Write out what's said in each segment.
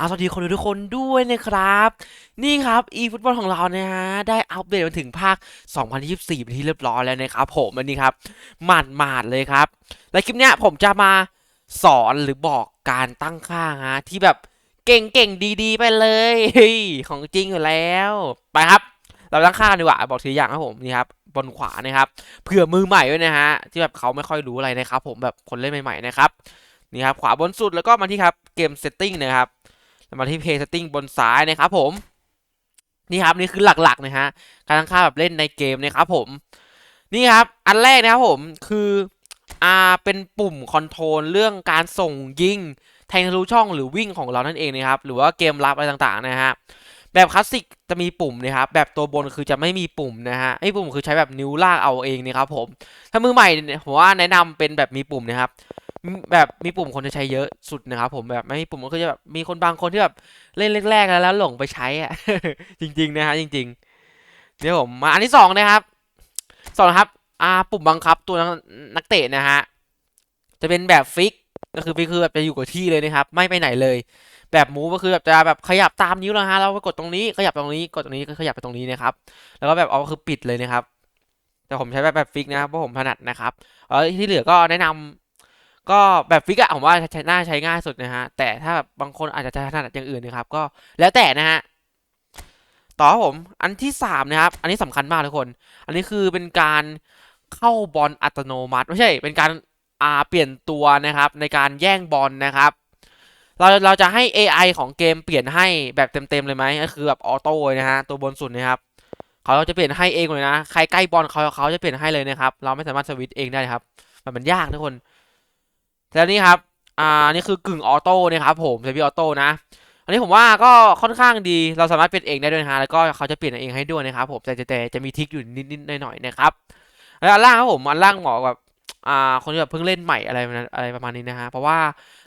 อาสวัสดีคนดูทุกคนด้วยนะครับ นี่ครับอีฟุตบอลของเรานะฮะได้อัปเดตมาถึงภาค 2024เป็นที่เรียบร้อยแล้วนะครับผมอันนี้ครับหมาดหมาดๆเลยครับ และคลิปเนี้ยผมจะมาสอนหรือบอกการตั้งค่าฮะที่แบบเก่งๆดีๆ ไปเลยของจริงอยู่แล้วไปครับ เราตั้งค่าดีกว่าบอกทีอย่างครับผมนี่ครับบนขวานะครับเผื่อมือใหม่ด้วยนะฮะที่แบบเขาไม่ค่อยรู้อะไรนะครับ ผมแบบคนเล่นใหม่ๆนะครับนี่ครับขวาบนสุดแล้วก็มาที่ครับเกมเซตติ้งนะครับ มาที่ Play Setting บนซ้ายนะครับผม นี่ครับนี่คือหลักๆนะฮะการตั้งค่าแบบเล่นในเกมนะครับผม นี่ครับ อันแรกนะครับผมคืออ่าเป็นปุ่มคอนโทรลเรื่องการส่งยิงแทงทะลุช่องหรือวิ่งของเรานั่นเองนะครับ หรือว่าเกมรับอะไรต่างๆนะฮะแบบคลาสสิกจะมีปุ่มนะครับแบบตัวบนคือจะไม่มีปุ่มนะฮะไอ้ปุ่มคือใช้แบบนิ้วลากเอาเองนะครับผมถ้ามือใหม่ผมว่าแนะนำเป็นแบบมีปุ่มนะครับ แบบมีปุ่มคนจะใช้เยอะสุดนะครับผมแบบไม่มีปุ่มก็คือจะแบบมีคนบางคนที่แบบเล่นแรกๆแล้วแล้วหลงไปใช้อะจริง ๆ นะฮะจริง ๆ เดี๋ยวผมมาอันที่สองนะครับสองนครับอ่าปุ่มบังคับตัวนักนกเตะนะฮะจะเป็นแบบฟิกก็คือฟิกคือแบบจะอยู่กับที่เลยนะครับ ไม่ไปไหนเลย แบบมูฟก็คือแบบจะแบบขยับตามนิ้วนะฮะเราไปกดตรงนี้ขยับตรงนี้กดตรงนี้ก็ขยับไปตรงนี้นะครับ แล้วก็แบบเอาคือปิดเลยนะครับแต่ผมใช้แบบแบบฟิกนะครับเพราะผมถนัดนะครับเออที่เหลือก็แนะนำ ก็แบบฟิกอะผมว่าใช้น่าใช้ง่ายสุดนะฮะ แต่ถ้าแบบบางคนอาจจะถนัดอย่างอื่นนะครับ ก็แล้วแต่นะฮะ ต่อผมอันที่สามนะครับ อันนี้สำคัญมากทุกคน อันนี้คือเป็นการเข้าบอลอัตโนมัติไม่ใช่ เป็นการอ่าเปลี่ยนตัวนะครับ ในการแย่งบอลนะครับเราเราจะให้ AI ของเกมเปลี่ยนให้แบบเต็มๆเลยไหมก็คือแบบออโต้เลยนะฮะตัวบนสุดนะครับเขาจะเปลี่ยนให้เองเลยนะ ใครใกล้บอลเขาเขาจะเปลี่ยนให้เลยนะครับ เราไม่สามารถสวิตช์เองได้ครับ มันมันยากทุกคน แล้วนี่ครับ อ่า นี่คือกึ่งออโต้นะครับผมเซฟีออโต้นะ อันนี้ผมว่าก็ค่อนข้างดี เราสามารถเปลี่ยนเองได้ด้วยนะฮะแล้วก็เขาจะเปลี่ยนเองให้ด้วยนะครับผมแต่แต่แต่จะมีทิกอยู่นิดๆหน่อยๆนะครับ แล้วอันล่างครับผม อันล่างเหมาะกับ อ่า คนที่แบบเพิ่งเล่นใหม่อะไรอะไรประมาณนี้นะฮะ เพราะว่า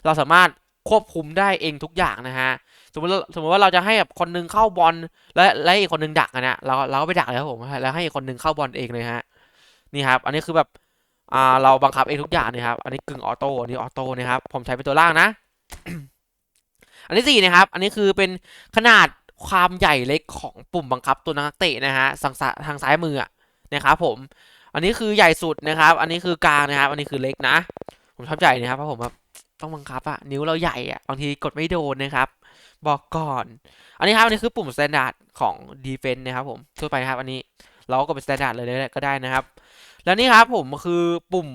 เราสามารถควบคุมได้เองทุกอย่างนะฮะ สมมติสมมติว่าเราจะให้แบบคนหนึงเข้าบอลและและอีกคนหนึงดักอะนะเราเราก็ไปดักเลยครับผม แล้วให้อีกคนหนึงเข้าบอลเองเลยฮะ นี่ครับ อันนี้คือแบบ อ่าเราบังคับเองทุกอย่างนะครับ อันนี้กึ่งออโต้ อันนี้ออโต้นะครับ ผมใช้เป็นตัวล่างนะ อันที่สี่นะครับ อันนี้คือเป็นขนาดความใหญ่เล็กของปุ่มบังคับตัวนักเตะนะฮะทางซ้ายทางซ้ายมืออะนะครับผม อันนี้คือใหญ่สุดนะครับ อันนี้คือกลางนะครับ อันนี้คือเล็กนะ ผมชอบใหญ่นะครับเพราะผมแบบต้องบังคับอะนิ้วเราใหญ่อะบางทีกดไม่โดนนะครับ บอกก่อน อันนี้ครับ อันนี้คือปุ่ม standard ของ defense นะครับผมทั่วไปครับ อันนี้เราก็กดเป็น standard เลยก็ได้นะครับ แล้วนี่ครับผมคือปุ่ม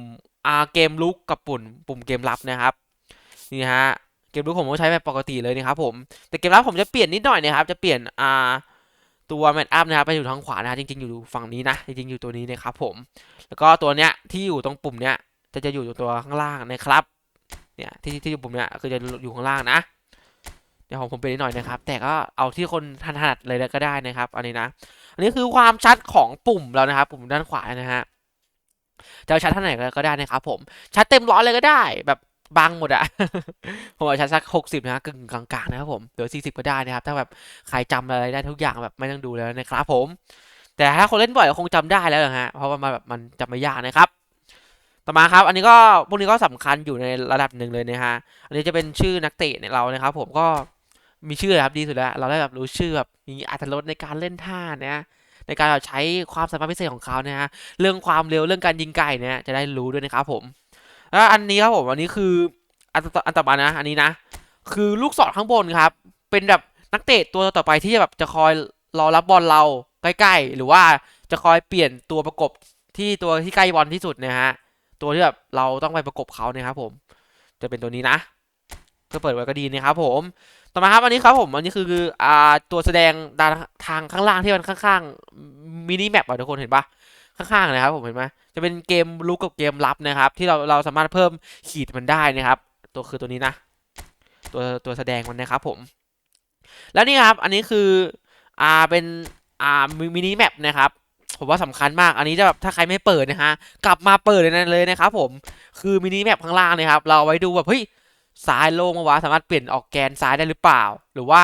อ่าเกมลุกกับปุ่มปุ่มเกมรับนะครับนี่ฮะเกมลุกผมก็ใช้แบบปกติเลยนะครับผมแต่เกมรับผมจะเปลี่ยนนิดหน่อยนะครับจะเปลี่ยนอ่าตัวแมทอัพนะครับไปอยู่ทางขวานะจริงๆอยู่ฝั่งนี้นะจริงๆอยู่ตัวนี้นะครับผม แล้วก็ตัวเนี้ยที่อยู่ตรงปุ่มเนี้ยจะจะอยู่ตัวข้างล่างนะครับเนี่ยที่ที่อยู่ปุ่มเนี้ยคือจะอยู่ข้างล่างนะ เดี๋ยวผมผมเปลี่ยนนิดหน่อยนะครับ แต่ก็เอาที่คนถนัดเลยก็ได้นะครับ อันนี้นะ อันนี้คือความชัดของปุ่มแล้วนะครับ ปุ่มด้านขวานะฮะจะชัดเท่าไหร่ก็ได้นะครับ ผม ชัดเต็มร้อยเลยก็ได้ แบบบางหมดอะผมเอาชัดสักหกสิบนะกึ่งกลางๆนะครับผมหรือสี่สิบก็ได้นะครับ ถ้าแบบใครจำอะไรได้ทุกอย่างแบบไม่ต้องดูแล้วนะครับ ผม แต่ถ้าคนเล่นบ่อยก็คงจำได้แล้วนะฮะเพราะว่ามันแบบมันจำไม่ยากนะครับต่อมาครับ อันนี้ก็พวกนี้ก็สำคัญอยู่ในระดับหนึ่งเลยนะฮะ อันนี้จะเป็นชื่อนักเตะเนี่ยเรานะครับ ผมก็ มีชื่อครับดีสุดแล้ว เราได้แบบรู้ชื่อแบบมีอรรถรสในการเล่นท่าเนะในการแบบใช้ความสามารถพิเศษของเขาเนะฮะเรื่องความเร็วเรื่องการยิงไก่เนี่ยจะได้รู้ด้วยนะครับผมแล้วอันนี้ครับผมอันนี้คืออันต่ออันต่อมานะ อันนี้นะ คือลูกศรข้างบนครับ เป็นแบบนักเตะตัวต่อไปที่แบบจะคอยรอรับบอลเราใกล้ๆ หรือว่าจะคอยเปลี่ยนตัวประกบที่ตัวที่ใกล้บอลที่สุดนะฮะตัวที่แบบเราต้องไปประกบเขาเนะครับผม จะเป็นตัวนี้นะ ก็เปิดไว้ก็ดีนะครับผมต่อมาครับอันนี้ครับผมอันนี้คืออ่าตัวแสดงดานทางข้างล่างที่มันข้างๆมินิแมปอะทุกคนเห็นปะข้างๆนะครับผมเห็นไหมจะเป็นเกมลุกกับเกมรับนะครับ ที่เราเราสามารถเพิ่มขีดมันได้นะครับ ตัวคือตัวนี้นะ ตัวตัวแสดงมันนะครับผม แล้วนี่ครับ อันนี้คืออ่าเป็นอ่ามินิแมปนะครับผมว่าสำคัญมาก อันนี้จะแบบถ้าใครไม่เปิดนะฮะ กลับมาเปิดเลยนะเลยนะครับผม คือมินิแมปข้างล่างนะครับ เราเอาไว้ดูแบบเฮ้ย ซ้ายโล่งมาวะสามารถเปลี่ยนออกแกนซ้ายได้หรือเปล่า หรือว่า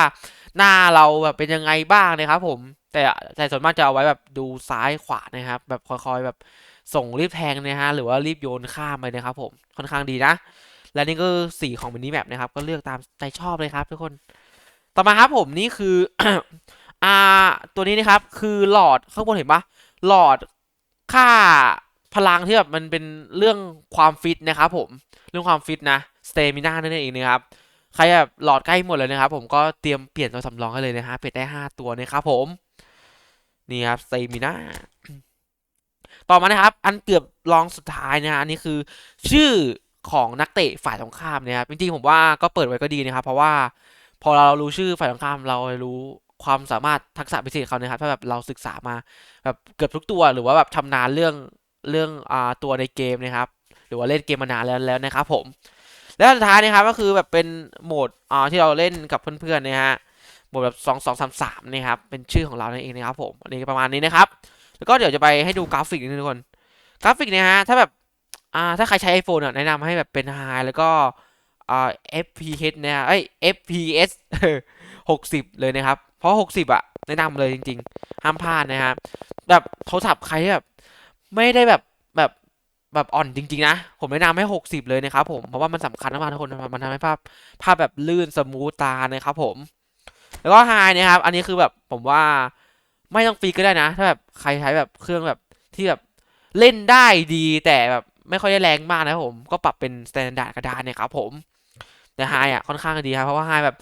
หน้าเราแบบเป็นยังไงบ้างนะครับผม แต่แต่ส่วนมากจะเอาไว้แบบดูซ้ายขวานะครับ แบบคอยๆแบบส่งรีบแทงนะฮะหรือว่ารีบโยนข้ามไปนะครับผมค่อนข้างดีนะ และนี่ก็สีของมินิแมปนะครับ ก็เลือกตามใจชอบเลยครับทุกคนต่อมาครับผมนี่คืออ่าตัวนี้นะครับ คือหลอดข้างบนเห็นปะหลอดค่าพลังที่แบบมันเป็นเรื่องความฟิตนะครับผมเรื่องความฟิตนะ สเตมิน่านั่นเองนะครับใครแบบหลอดใกล้หมดเลยนะครับ ผมก็เตรียมเปลี่ยนตัวสำรองให้เลยนะฮะเปลี่ยนได้ 5 ตัวนะครับผมนี่ครับสเตมิน่าต่อมานะครับ อันเกือบรองสุดท้ายนะฮะอันนี้คือ ชื่อของนักเตะฝ่ายตรงข้ามนะครับจริงๆผมว่าก็เปิดไว้ก็ดีนะครับ เพราะว่าพอเรารู้ชื่อฝ่ายตรงข้ามเรารู้ความสามารถทักษะพิเศษเขานะครับถ้าแบบเราศึกษามาแบบเกือบทุกตัวหรือว่าแบบชำนาญเรื่องเรื่องอ่าตัวในเกมนะครับ หรือว่าเล่นเกมมานานแล้วแล้วนะครับผม แล้วสุดท้ายนะครับก็คือแบบเป็นโหมดอ่าที่เราเล่นกับเพื่อนๆนะฮะโหมดแบบสองสองสามสามนะครับเป็นชื่อของเรานั่นเองนะครับผมอันนี้ประมาณนี้นะครับแล้วก็เดี๋ยวจะไปให้ดูกราฟิกนิดนึงทุกคนกราฟิกเนี่ยฮะถ้าแบบอ่าถ้าใครใช้ iPhone อะแนะนำให้แบบเป็น High แล้วก็อ่า FPS เนี่ยเอ้ FPS หกสิบเลยนะครับ เพราะ 60 อะแนะนำเลยจริง ๆ ห้ามพลาดนะครับแบบโทรศัพท์ใครที่แบบไม่ได้แบบ แบบอ่อนจริง ๆ นะ ผมแนะนำให้ 60 เลยนะครับผมเพราะว่ามันสำคัญมากทุกคนมันทำให้ภาพภาพแบบลื่นสมูทตานะครับผม แล้วก็ High นะครับ อันนี้คือแบบผมว่าไม่ต้องฟรีก็ได้นะ ถ้าแบบใครใช้แบบเครื่องแบบที่แบบเล่นได้ดีแต่แบบไม่ค่อยได้แรงมากนะครับผมก็ปรับเป็นสแตนดาร์ดก็ได้นะครับผมแต่ไฮอะค่อนข้างดีครับเพราะว่าไฮแบบ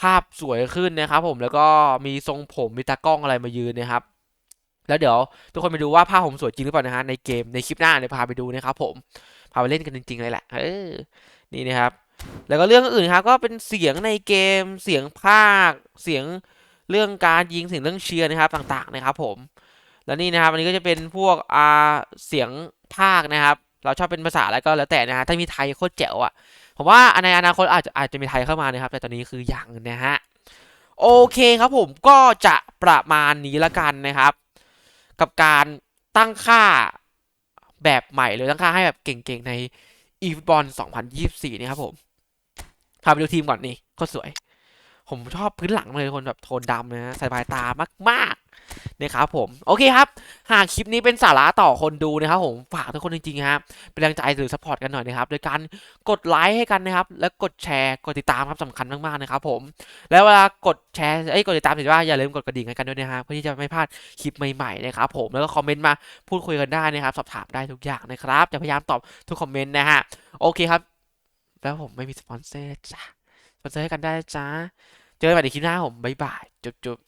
ภาพสวยขึ้นนะครับผมแล้วก็มีทรงผมมีตากล้องอะไรมายืนนะครับ แล้วเดี๋ยวทุกคนไปดูว่าภาผมสวยจริงหรือเปล่านะฮะในเกมในคลิปหน้าเดี๋ยวพาไปดูนะครับผมพาไปเล่นกันจริงๆเลยแหละเออนี่นะครับแล้วก็เรื่องอื่นครับก็เป็นเสียงในเกมเสียงภาค เสียงเรื่องการยิงเสียงเรื่องเชียร์นะครับต่างๆนะครับผมแล้วนี่นะครับอันนี้ก็จะเป็นพวกอ่าเสียงภาคนะครับ เราชอบเป็นภาษาอะไรก็แล้วแต่นะฮะถ้ามีไทยโคตรแจ๋วอะผมว่าในอนาคตอาจจะอาจจะมีไทยเข้ามานะครับ แต่ตอนนี้คืออย่างนะฮะโอเคครับผมก็จะประมาณนี้ละกันนะครับ กับการตั้งค่าแบบใหม่เลยตั้งค่าให้แบบเก่งๆ ในอีฟบอล2024นี่ครับผม พาไปดูทีมก่อนนี่โคตรสวย ผมชอบพื้นหลังเลยคนแบบโทนดำนะฮะสบายตามากๆนะครับผม โอเคครับ หากคลิปนี้เป็นสาระต่อคนดูนะครับผมฝากทุกคนจริงๆครับเป็นแรงใจหรือสปอร์ตกันหน่อยนะครับโดยการกดไลค์ให้กันนะครับ แล้วกดแชร์กดติดตามครับสำคัญมากๆนะครับผมแล้วเวลากดแชร์ไอ้กดติดตามเสร็จว่าอย่าลืมกดกระดิ่งให้กันด้วยนะครับเพื่อที่จะไม่พลาดคลิปใหม่ๆนะครับผมแล้วก็คอมเมนต์มาพูดคุยกันได้นะครับ สอบถามได้ทุกอย่างนะครับ จะพยายามตอบทุกคอมเมนต์นะฮะโอเคครับ แล้วผมไม่มีสปอนเซอร์จ้ะสปอนเซอร์ให้กันได้จ้า เจอกันใหม่ในคลิปหน้าผมบ๊ายบายจุ๊บ